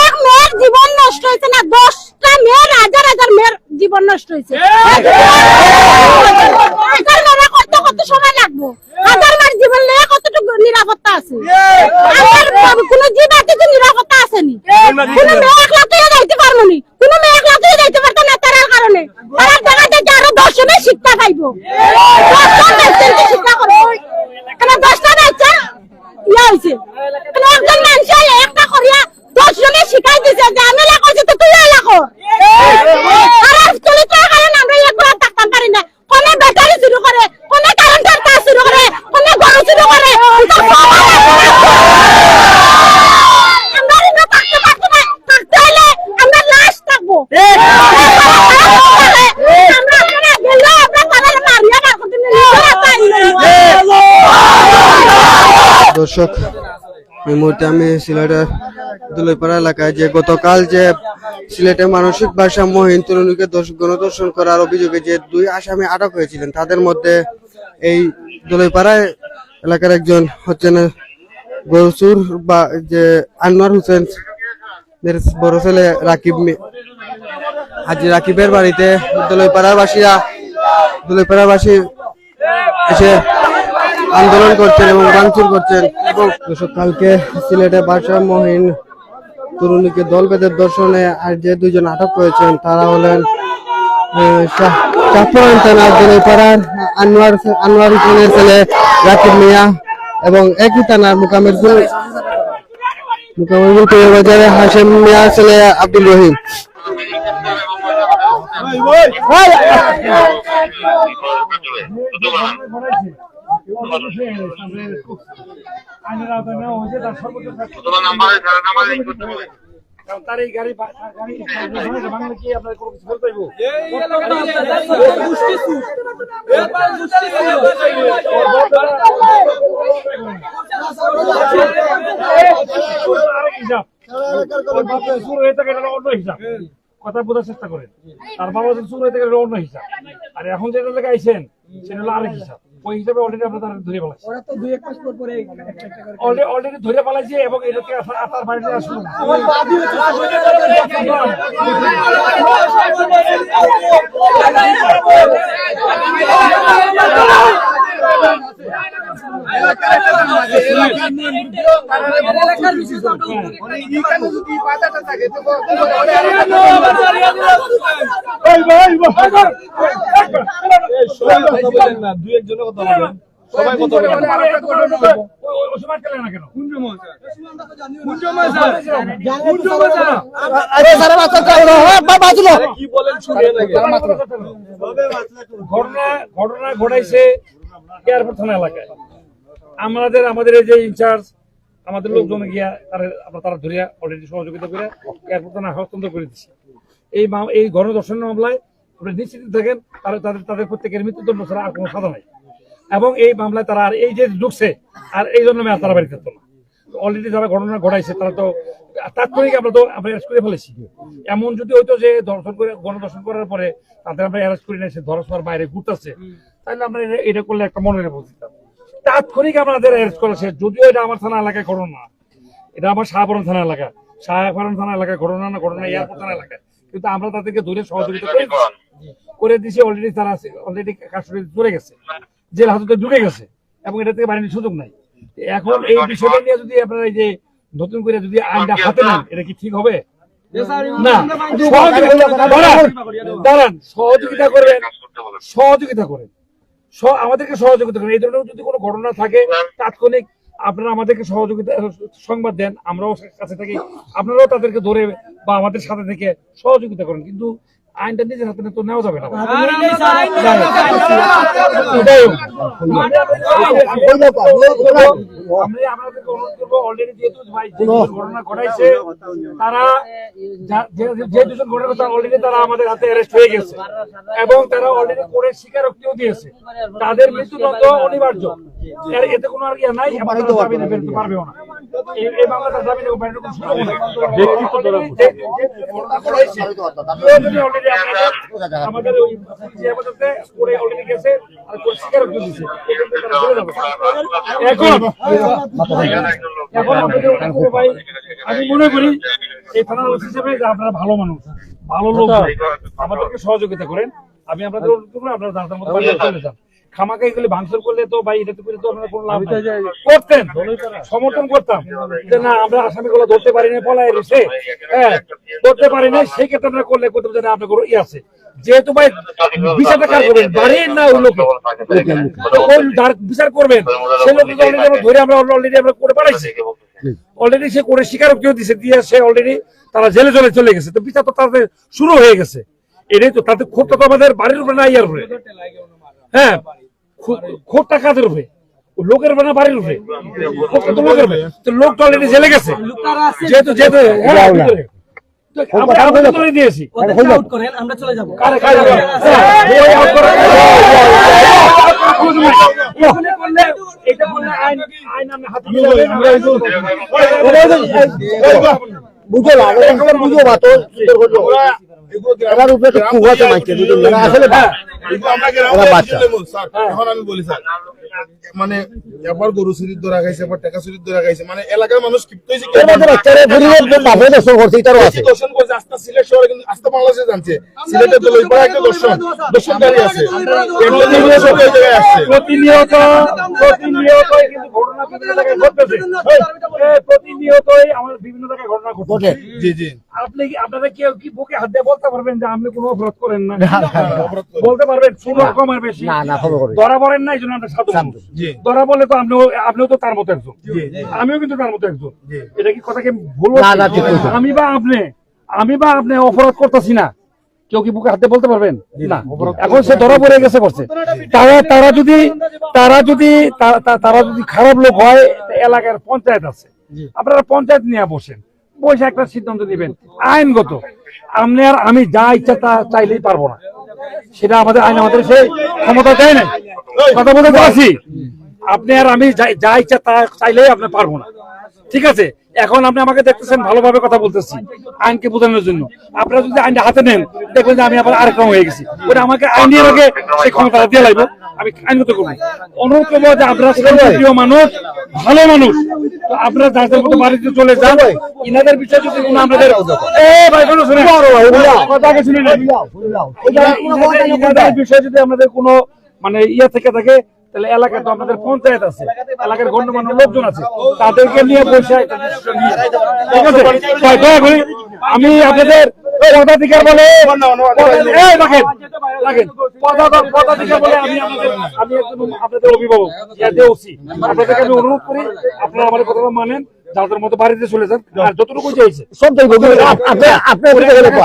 এক মেয়ের জীবন নষ্ট হয়েছে না দশটা মেয়ের হাজার হাজার মেয়ের জীবন নষ্ট হয়েছে কত আছে কোন জীব আছে নিরাপত্তা আসেনি কোন মেয়ে একলা যাইতে পারব কোন মেয়ে একলা যাইতে পারতো না তার কারণে তার জায়গা থেকে আরও দশজনের শিক্ষা পাইবো দশটা বাচ্চাকে শিক্ষা করব কেন দশটা বাচ্চা ইয়া হয়েছে একটা করিয়া দশজনের শিখাই দিছে যে আমি এলা করছি তো তুই এলা কর আর স্কুলে তো কারণ আমরা একবার থাকতাম পারি না কোনে ব্যাটারি শুরু করে কোনে কারেন্টের কাজ শুরু করে কোনে গরু শুরু করে এটা সবার আছে। আমরা এনে থাকতে পারব না থাকতে হলে আমরা লাশ থাকব আমরা আমরা গেলে আমরা তাদের মারিয়া বার করতে দর্শক, এই মুহূর্তে আমি সিলেটের দুলাইপাড়া এলাকায় যে গতকাল যে সিলেটে মানসিক ভারসাম্যহীন তরুণীকে দর্শ- গণধর্ষণ করার অভিযোগে যে দুই আসামি আটক হয়েছিলেন, তাদের মধ্যে এই দুলাইপাড়া এলাকার একজন হচ্ছেন গরসুর বা যে আনোয়ার হোসেন বড় ছেলে রাকিব আজ রাকিবের বাড়িতে দলইপাড়ার বাসীরা বাসী এসে আন্দোলন করছেন এবং ভাঙচুর করছেন। এবং কালকে সিলেটে ভারসাম্যহীন তরুণীকে দল বেঁধে দর্শনে আর যে দুজন আটক করেছেন তারা হলেন শাহপুরান আনোয়ার আনোয়ার ছেলে রাকিব মিয়া এবং একই থানার মিয়ার ছেলে আব্দুল রহিম। তার এই গাড়ি গাড়ি বাংলা কি আপনার কোনো কিছু বলতে হইব? আরেক হিসাব। হয়ে অন্য। কথা বোঝার চেষ্টা করেন। তার বাবা চুর হয়ে থাকে অন্য হিসাব। আর এখন যেটা লেগে আইছেন সেটা হলো আরেক হিসাব। ওই হিসাবে অলরেডি আমরা তার ধরে পালাইছি অলরেডি ধরে পালাইছে এবং এটাকে আপনার আপনার বাড়িতে আসুন দুই একজনের কথা বলেন সবাই কথা বলেন ওসমান খেলে না কেন বলেন। শুনিয়ে লাগে। ঘটনা ঘটনা ঘটাইছে এয়ারপোর্ট থানা এলাকায়। আমাদের আমাদের এই যে ইনচার্জ আমাদের লোকজন গিয়া তারা তারা ধরিয়া অলরেডি সহযোগিতা করে এয়ারপোর্ট থানা হস্তান্তর করে দিচ্ছে এই এই গণধর্ষণ মামলায় আপনি নিশ্চিত থাকেন তাদের তাদের প্রত্যেকের মৃত্যুদণ্ড ছাড়া আর কোনো এবং এই মামলায় তারা আর এই যে ঢুকছে, আর এই জন্য তারা বাড়ি থাকতো না। অলরেডি যারা ঘটনা ঘটাইছে, তারা তো তাৎক্ষণিক আমরা তো আমরা অ্যারেস্ট করে ফেলেছি। এমন যদি হইতো যে দর্শন করে গণদর্শন করার পরে তাদের আমরা অ্যারেস্ট করে বাইরে ঘুরতেছে, তাহলে আমরা এটা- করলে একটা মনে রেখে দিতাম তাৎক্ষণিক আমাদের অ্যারেস্ট করেছে যদিও এটা আমার থানা এলাকায় ঘটনা এটা আমার শাহপুরন থানা এলাকা। শাহপুরন থানা এলাকায় ঘটনা না, ঘটনা এয়ারপোর্ট থানা এলাকায়। কিন্তু আমরা তাদেরকে ধরে সহযোগিতা করে দিছি। করে দিছি অলরেডি তারা অলরেডি কাস্টডি চলে গেছে। জেল হাজতে ঢুকে গেছে এবং এটা থেকে বাড়ির সুযোগ নাই। এখন এই বিষয়টা নিয়ে যদি আপনারা এই যে নতুন করে যদি আইনটা হাতে নেন এটা কি ঠিক হবে? সহযোগিতা দাঁড়ান, দাঁড়ান সহযোগিতা করবেন সহযোগিতা করেন। আমাদেরকে সহযোগিতা করেন। এই ধরনের যদি কোনো ঘটনা থাকে তাৎক্ষণিক আপনারা আমাদেরকে সহযোগিতা সংবাদ দেন। আমরাও কাছে থাকি। আপনারাও তাদেরকে ধরে বা আমাদের সাথে থেকে সহযোগিতা করেন। কিন্তু আইনটা নিজের হাতে তো নেওয়া যাবে না। এটাই হোক। আমি আপনাদেরকে অনুরোধ করব অলরেডি যেহেতু ভাই যে দুজন ঘটনা ঘটাইছে তারা যে যে দুজন ঘটনা তারা অলরেডি তারা আমাদের হাতে অ্যারেস্ট হয়ে গেছে। এবং তারা অলরেডি কোর্টের স্বীকারোক্তিও দিয়েছে। তাদের মৃত্যুদণ্ড অনিবার্য। এতে কোনো আর ইয়ে নাই পারবেও না। এই- মামলাটা সুযোগ নেই। ব্যক্তিত্ব ধরা আমাদের ওই গেছে, আর কোন। এখন এখন আপনাদের ভাই, আমি মনে করি এই থানার ওসি হিসেবে আপনারা ভালো মানুষ ভালো লোক আমাদেরকে সহযোগিতা করেন আমি আপনাদের অনুরোধ করব আপনারা জানতার মতো চলে যান খামাকা এগুলি ভাঙচুর করলে তো ভাই এটা করে তো আপনারা কোনো লাভ করতেন সমর্থন করতাম। যে না আমরা আসামিগুলো ধরতে পারি না পলায় রয়েছে হ্যাঁ ধরতে পারি না সেই ক্ষেত্রে করলে করতাম যে না আপনার কোনো ই আছে। যেহেতু ভাই বিচারটা কার করবেন? বাড়ির না ওই লোকে ওই বিচার করবেন সে ধরে আমরা অলরেডি আমরা করে পাঠাইছি। অলরেডি সে করে স্বীকারোক্তিও দিছে দিয়ে সে অলরেডি তারা জেলে চলে চলে গেছে। তো বিচার তো তাদের শুরু হয়ে গেছে। এটাই তো তাদের ক্ষোভটা তো আমাদের বাড়ির উপরে না ইয়ার উপরে। হ্যাঁ ক্ষোভটা কাদের উপরে লোকের উপরে বাড়ির উপরে তো লোকের তো লোক তো অলরেডি জেলে গেছে যেহেতু যেহেতু হ্যাঁ, আমরা দিয়েছি চলে যাব হ্যাঁ, এটা আইন আইন হাতে বুঝো না বুঝো বা তো এবার উপরে তো খুব মাইকে আসলে ওরা বাচ্চা। এখন আমি বলি স্যার মানে একবার গরু চুরির ধরা খাইছে একবার টাকা চুরির ধরা খাইছে মানে এলাকার মানুষ ক্ষিপ্ত হয়েছে এর মধ্যে বাচ্চারা ঘুরিয়ে বাপে দর্শন করছে এটারও আছে। দর্শন করেছে আস্তা সিলেট শহরে কিন্তু আস্তা বাংলাদেশে জানছে সিলেটের একটা দর্শন। দর্শনকারী আছে। প্রতিনিয়ত প্রতিনিয়তই কিন্তু ঘটনা বিভিন্ন জায়গায় ঘটতেছে। প্রতিনিয়তই আমাদের বিভিন্ন জায়গায় ঘটনা ঘটছে। জি জি। আপনি আপনারা কেউ কি বুকে হাত দিয়ে বলতে পারবেন যে আপনি কোনো অপরাধ করেন না? বলতে পারবেন ষোলো কম আর বেশি। না না ধরা পড়েন না এই আমরা সাধু। জি। ধরা বলে তো আপনিও আপনিও তো তার মতো একজন। আমিও কিন্তু তার মতো একজন। এটা কি কথা কি ভুল। আমি বা আপনি আমি বা আপনি অপরাধ করতেছি না। কেউ কি বুকে হাতে বলতে পারবেন? না। এখন সে ধরা পড়ে গেছে করছে। তারা তারা যদি তারা যদি তারা যদি খারাপ লোক হয় এলাকার পঞ্চায়েত আছে। আপনারা পঞ্চায়েত নিয়ে বসেন। বসে একটা সিদ্ধান্ত দিবেন আইনগত। আপনি আর আমি যা ইচ্ছা তা চাইলেই পারব না। সেটা আমাদের আইন, আমাদের সেই ক্ষমতা দেয় না কথা বলতে পারছি আপনি আর আমি যা- যা ইচ্ছা তা চাইলেই আপনি পারব না। ঠিক আছে? এখন আপনি আমাকে দেখতেছেন ভালোভাবে কথা বলতেছি আইনকে বোঝানোর জন্য। আপনারা যদি আইনটা হাতে নেন দেখবেন যে আমি আবার আরেক রকম হয়ে গেছি। ওটা আমাকে আইনের আগে সেই ক্ষমতা দিয়ে লাগবো। আমি আইনগত করব অনুরোধ করব যে আপনারা প্রিয় মানুষ ভালো মানুষ তো আপনারা যাদের মতো বাড়িতে চলে যান ইনাদের বিষয়ে যদি কোনো আমাদের এ শুনে কথা আগে শুনে নেন। ইনাদের- ইনাদের বিষয়ে যদি আমাদের কোনো মানে ইয়ে থেকে থাকে তাহলে এলাকায় তো আমাদের পঞ্চায়েত আছে এলাকার গণ্যমান্য লোকজন আছে তাদেরকে নিয়ে বসে একটা decision নিয়ে। ঠিক আছে দয়া করে আমি আপনাদের পদাধিকার বলে রাখেন, রাখেন। পদাধিকার বলে আমি আপনাদের আমি একজন আপনাদের অভিভাবক দেওছি আপনাদেরকে আমি অনুরোধ করি আপনারা আমার কথাটা মানেন যাদের মতো বাড়িতে চলে যান আর যতটুকু চাইছে সব আপনি আপনি পা।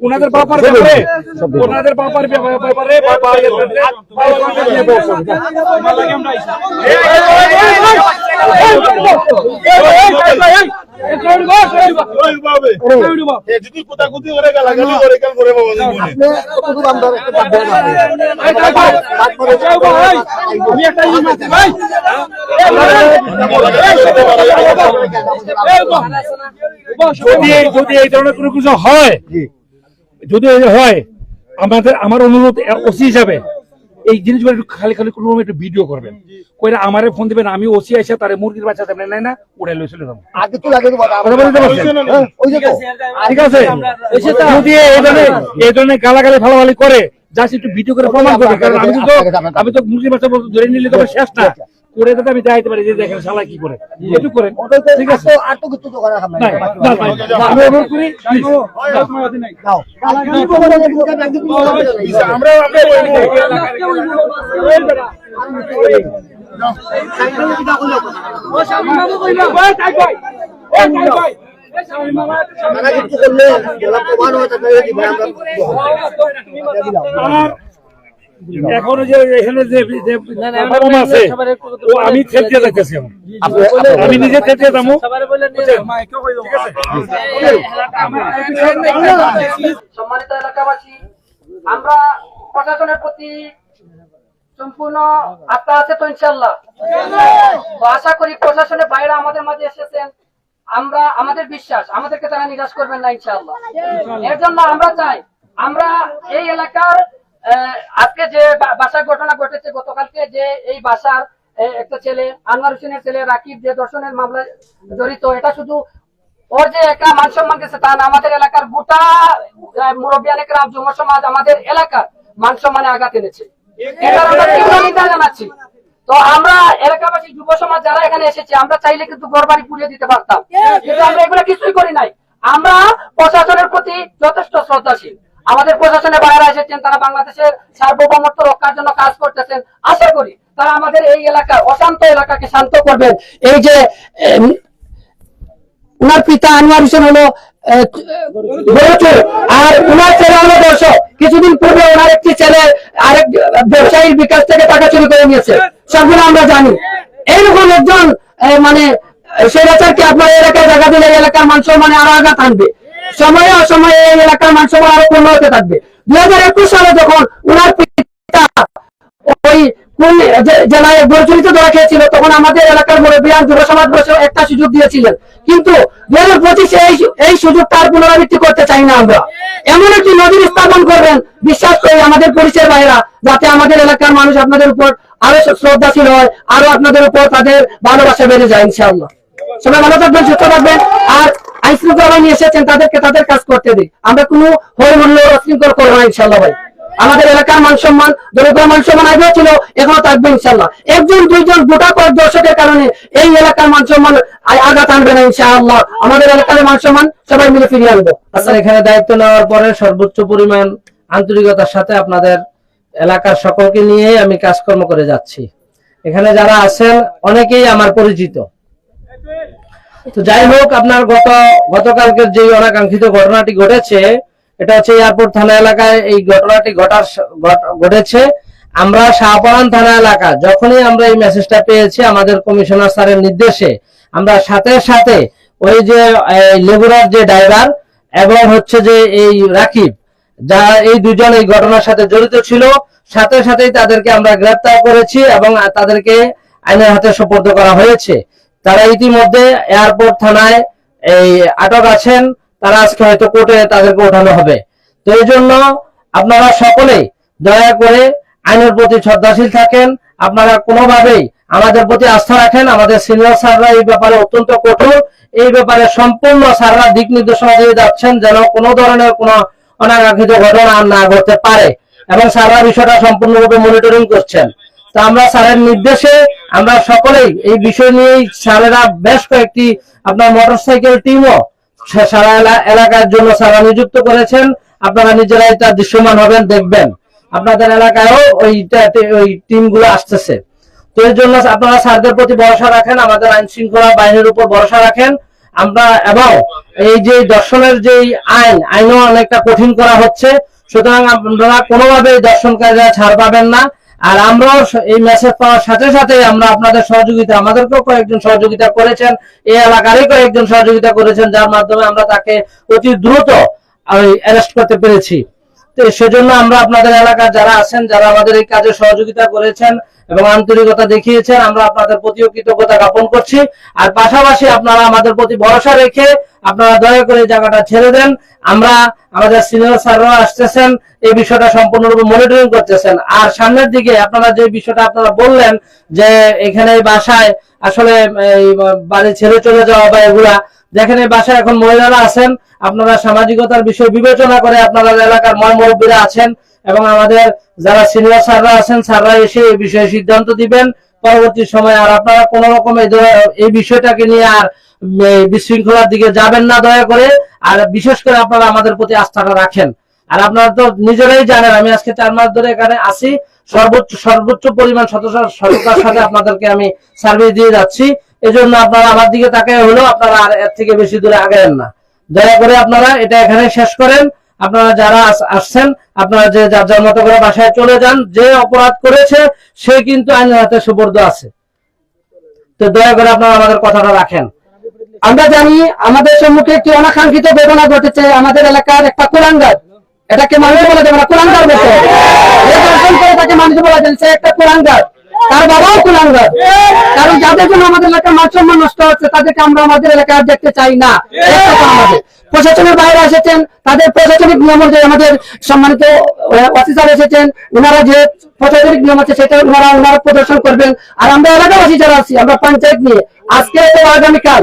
ওনাদের বাপার ব্যাপারে। ওনাদের বাপার ব্যাপারে যদি এই ধরনের কোনো কিছু হয় যদি হয় আমাদের আমার অনুরোধ ওসি হিসাবে এই জিনিসগুলো একটু খালি খালি কোনো একটু ভিডিও করবেন। কইরা আমারে ফোন দিবেন আমি ওসি এসে তারে মুরগির বাচ্চা দেবেন নাই না উড়াই লই চলে যাব। আগে তো লাগে হ্যাঁ, ওই যে তো ঠিক আছে। যদি এই ধরনের এই ধরনের গালাগালি ফালাগালি করে জাস্ট একটু ভিডিও করে প্রমাণ করবে কারণ আমি তো আমি তো মুরগির বাচ্চা বলতে ধরে নিলে তো শেষ না। করে যাতে আমি দেখাইতে পারি, যে দেখেন শালা কি করে। একটু করেন। ঠিক আছে? আমি করি এখনও যে এখানে যে আছে। ও আমি খেলতে যাইতেছি এখন। আমি নিজে যাব। সম্মানিত এলাকাবাসী আমরা প্রশাসনের প্রতি সম্পূর্ণ আস্থা আছে তো ইনশাল্লাহ তো আশা করি প্রশাসনের বাইরে আমাদের মাঝে এসেছেন। আমরা আমাদের বিশ্বাস আমাদেরকে তারা নিরাশ করবেন না ইনশাল্লাহ এর জন্য আমরা চাই আমরা এই এলাকার আজকে যে বাসার ঘটনা ঘটেছে গতকালকে যে এই বাসার একটা ছেলে আনোয়ার হোসেনের ছেলে রাকিব যে দর্শনের মামলায় জড়িত এটা শুধু ওর যে একা মান সম্মান গেছে তা না আমাদের এলাকার গোটা মুরব্বিয়ান একরাম যুব সমাজ আমাদের এলাকার মান সম্মানে আঘাত এনেছে। জানাচ্ছি। তো আমরা এলাকাবাসী যুব সমাজ যারা এখানে এসেছে আমরা চাইলে কিন্তু ঘর বাড়ি পুড়িয়ে দিতে পারতাম। কিন্তু আমরা এগুলো কিছুই করি নাই। আমরা প্রশাসনের প্রতি যথেষ্ট শ্রদ্ধাশীল। আমাদের প্রশাসনের বাইরে এসেছেন, তারা বাংলাদেশের সার্বভৌমত্ব রক্ষার জন্য কাজ করতেছেন। আশা করি তারা আমাদের এই এলাকার অশান্ত এলাকাকে শান্ত করবেন। এই যে উনার পিতা আনোয়ার হোসেন হলো আর উনার ছেলে হলো দর্শক। কিছুদিন পূর্বে ওনার একটি ছেলে আরেক ব্যবসায়ীর বিকাশ থেকে টাকা চুরি করে নিয়েছে। সবগুলো আমরা জানি। এইরকম একজন মানে সেরাচারকে আপনার এলাকায় জায়গা দিলে এলাকার মান মানে আরও আঘাত আনবে। সময়ে অসময়ে এই এলাকার মান সম্মান আরও পূর্ণ হতে থাকবে। দুই হাজার একুশ সালে যখন উনার পিতা ওই জেলায় বৈচলিত ধরা খেয়েছিল, তখন আমাদের এলাকার মুরব্বিয়ান যুব সমাজ বসে একটা সুযোগ দিয়েছিলেন। কিন্তু দুই হাজার পঁচিশে এই সু- এই সুযোগ তার পুনরাবৃত্তি করতে চাই না আমরা। এমন একটি নদীর স্থাপন করবেন, বিশ্বাস করি আমাদের পরিচয় বাইরা যাতে আমাদের এলাকার মানুষ আপনাদের উপর আরও শ্রদ্ধাশীল হয়, আরও আপনাদের উপর তাদের ভালোবাসা বেড়ে যায়, ইনশাআল্লাহ। সবাই ভালো থাকবেন, সুস্থ থাকবেন, আর আইন শৃঙ্খলা নিয়ে কাজ করতে দিই আমরা কোনো আমাদের এলাকার মান সম্মান মান একজন, দুইজন দর্শকের কারণে এই এলাকার মান সম্মান আঘাত আনবে না আমাদের এলাকার মান সম্মান সবাই মিলে ফিরিয়ে আনব। আচ্ছা এখানে দায়িত্ব নেওয়ার পরে সর্বোচ্চ পরিমাণ আন্তরিকতার সাথে আপনাদের এলাকার সকলকে নিয়ে আমি কাজকর্ম করে যাচ্ছি। এখানে যারা আছেন, অনেকেই আমার পরিচিত। তো যাই হোক, আপনার গত, গতকালকের যে অনাকাঙ্ক্ষিত ঘটনাটি ঘটেছে, এটা হচ্ছে এয়ারপোর্ট থানা এলাকায় এই ঘটনাটি ঘটার ঘটেছে। আমরা শাহপরান থানা এলাকা, যখনই আমরা এই মেসেজটা পেয়েছি আমাদের কমিশনার স্যারের নির্দেশে, আমরা সাথে সাথে ওই যে লেবুরার যে ড্রাইভার এবং হচ্ছে যে এই রাকিব, যা এই দুজন এই ঘটনার সাথে জড়িত ছিল, সাথে সাথেই তাদেরকে আমরা গ্রেপ্তার করেছি এবং তাদেরকে আইনের হাতে সোপর্দ করা হয়েছে। তারা ইতিমধ্যে এয়ারপোর্ট থানায় এই আটক আছেন। তারা আজকে হয়তো কোর্টে তাদেরকে ওঠানো হবে। তো এই জন্য আপনারা সকলেই দয়া করে আইনের প্রতি শ্রদ্ধাশীল থাকেন। আপনারা কোনোভাবেই আমাদের প্রতি আস্থা রাখেন। আমাদের সিনিয়র স্যাররা এই ব্যাপারে অত্যন্ত কঠোর। এই ব্যাপারে সম্পূর্ণ স্যাররা দিক নির্দেশনা দিয়ে যাচ্ছেন যেন কোনো ধরনের কোনো অনাকাঙ্ক্ষিত ঘটনা না ঘটতে পারে। এবং স্যাররা বিষয়টা সম্পূর্ণরূপে মনিটরিং করছেন। তা আমরা স্যারের নির্দেশে আমরা সকলেই এই বিষয় নিয়েই স্যারেরা বেশ কয়েকটি আপনার মোটরসাইকেল টিমও সারা এলা- এলাকার জন্য স্যারা নিযুক্ত করেছেন। আপনারা নিজেরাই তা দৃশ্যমান হবেন, দেখবেন। আপনাদের এলাকায়ও ওই ওই টিমগুলো আসতেছে। তো এর জন্য আপনারা স্যারদের প্রতি ভরসা রাখেন, আমাদের আইন শৃঙ্খলা বাহিনীর উপর ভরসা রাখেন। আমরা এবং এই যে দর্শনের যে আইন, আইনও অনেকটা কঠিন করা হচ্ছে। সুতরাং আপনারা কোনোভাবে দর্শনকারীরা ছাড় পাবেন না। আর আমরাও এই মেসেজ পাওয়ার সাথে সাথে আমরা আপনাদের সহযোগিতা আমাদেরকেও কয়েকজন সহযোগিতা করেছেন, এই এলাকারই কয়েকজন সহযোগিতা করেছেন, যার মাধ্যমে আমরা তাকে অতি দ্রুত অ্যারেস্ট করতে পেরেছি। তো সেজন্য আমরা আপনাদের এলাকার যারা আছেন, যারা আমাদের এই কাজে সহযোগিতা করেছেন এবং আন্তরিকতা দেখিয়েছেন, আমরা আপনাদের প্রতিও কৃতজ্ঞতা জ্ঞাপন করছি। আর পাশাপাশি আপনারা আমাদের প্রতি ভরসা রেখে আপনারা দয়া করে জায়গাটা ছেড়ে দেন। আমরা আমাদের সিনিয়র স্যাররা আসতেছেন, এই বিষয়টা সম্পূর্ণরূপে মনিটরিং করতেছেন। আর সামনের দিকে আপনারা যে বিষয়টা আপনারা বললেন যে এখানে বাসায় আসলে এই বাড়ি ছেড়ে চলে যাওয়া বা এগুলা এই বাসায় এখন মহিলারা আছেন। আপনারা সামাজিকতার বিষয় বিবেচনা করে আপনারা এলাকার ময় মুরব্বীরা আছেন। এবং আমাদের যারা সিনিয়র স্যাররা আছেন, স্যাররা এসে এই বিষয়ে সিদ্ধান্ত দিবেন। পরবর্তী সময় আর আপনারা কোন রকম এই বিষয়টাকে নিয়ে আর বিশৃঙ্খলার দিকে যাবেন না দয়া করে। আর বিশেষ করে আপনারা আমাদের প্রতি আস্থাটা রাখেন। আর আপনারা তো নিজেরাই জানেন, আমি আজকে চার মাস ধরে এখানে আসি সর্বোচ্চ সর্বোচ্চ পরিমাণ সততা- সততার সাথে আপনাদেরকে আমি সার্ভিস দিয়ে যাচ্ছি। এজন্য আপনারা আমার দিকে তাকায় হলো আপনারা আর এর থেকে বেশি দূরে আগায়েন না। দয়া করে আপনারা এটা এখানে শেষ করেন। আপনারা যারা আসছেন, আপনারা যে যার যার মতো করে বাসায় চলে যান, যে অপরাধ করেছে, সে কিন্তু আইনের হাতে সুবর্দ আছে। তো দয়া করে আপনারা আমাদের কথাটা রাখেন। আমরা জানি আমাদের সম্মুখে একটি অনাকাঙ্ক্ষিত বেদনা ঘটেছে আমাদের এলাকার একটা কুলাঙ্গার। এটাকে মানুষ বলা যাবে না, কুলাঙ্গার বলতে। তাকে মানুষ বলা যায় সে একটা কুলাঙ্গার। তার বাবাও কুলাঙ্গার। কারণ যাদের জন্য আমাদের এলাকার মান সম্মান নষ্ট হচ্ছে, তাদেরকে আমরা আমাদের এলাকায় দেখতে চাই না। আমাদের। প্রশাসনের বাইরে এসেছেন, তাদের প্রশাসনিক নিয়ম অনুযায়ী আমাদের সম্মানিত অফিসার এসেছেন ওনারা যে প্রশাসনিক নিয়ম আছে সেটা ওনারা ওনারা প্রদর্শন করবেন। আর আমরা এলাকাবাসী যারা আছি, আমরা পঞ্চায়েত নিয়ে, আজকে আগামীকাল।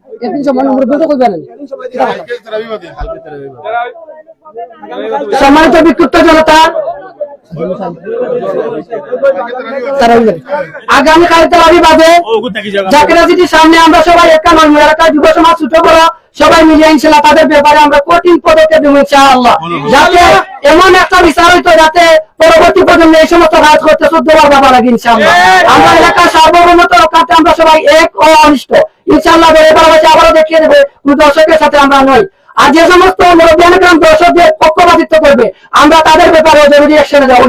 নম্বর সম্মানিত বিক্ষুব্ধ জনতা সবাই মিলে তাদের ব্যাপারে আমরা এমন একটা যাতে পরবর্তী প্রজন্মে এই সমস্ত কাজ করতে শুদ্ধবার বাবা লাগে আমরা এলাকার সার্বভৌমত্ব রক্ষার্থে আমরা সবাই এক ও অনিষ্ট। এবার হচ্ছে আবারও দেখিয়ে দেবে দর্শকের সাথে আমরা নই। আর যে সমস্ত গ্রাম দর্শকদের পক্ষপাতিত্ব করবে, আমরা তাদের ব্যাপারে জরুরি অ্যাকশনে যাব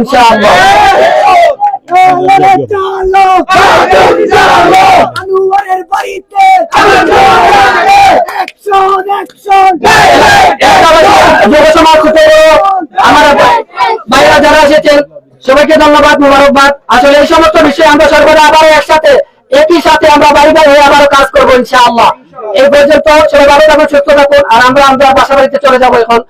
সবাইকে ধন্যবাদ, মোবারকবাদ। আসলে এই সমস্ত বিষয়ে আমরা সর্বদা আবারও একসাথে একই সাথে আমরা বাড়ি বাড়ি হয়ে আবারও কাজ করব ইনশাআল্লাহ। এই পর্যন্ত ছেলে ভালো থাকুন, সুস্থ থাকুন, আর আমরা আমরা বাসা বাড়িতে চলে যাব এখন।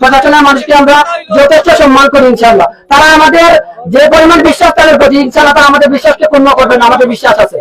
প্রশাসনের মানুষকে আমরা যথেষ্ট সম্মান করি ইনশাআল্লাহ। তারা আমাদের যে পরিমাণ বিশ্বাস তাদের প্রতি, ইনশাআল্লাহ তারা আমাদের বিশ্বাসকে পূর্ণ করবেন আমাদের বিশ্বাস আছে।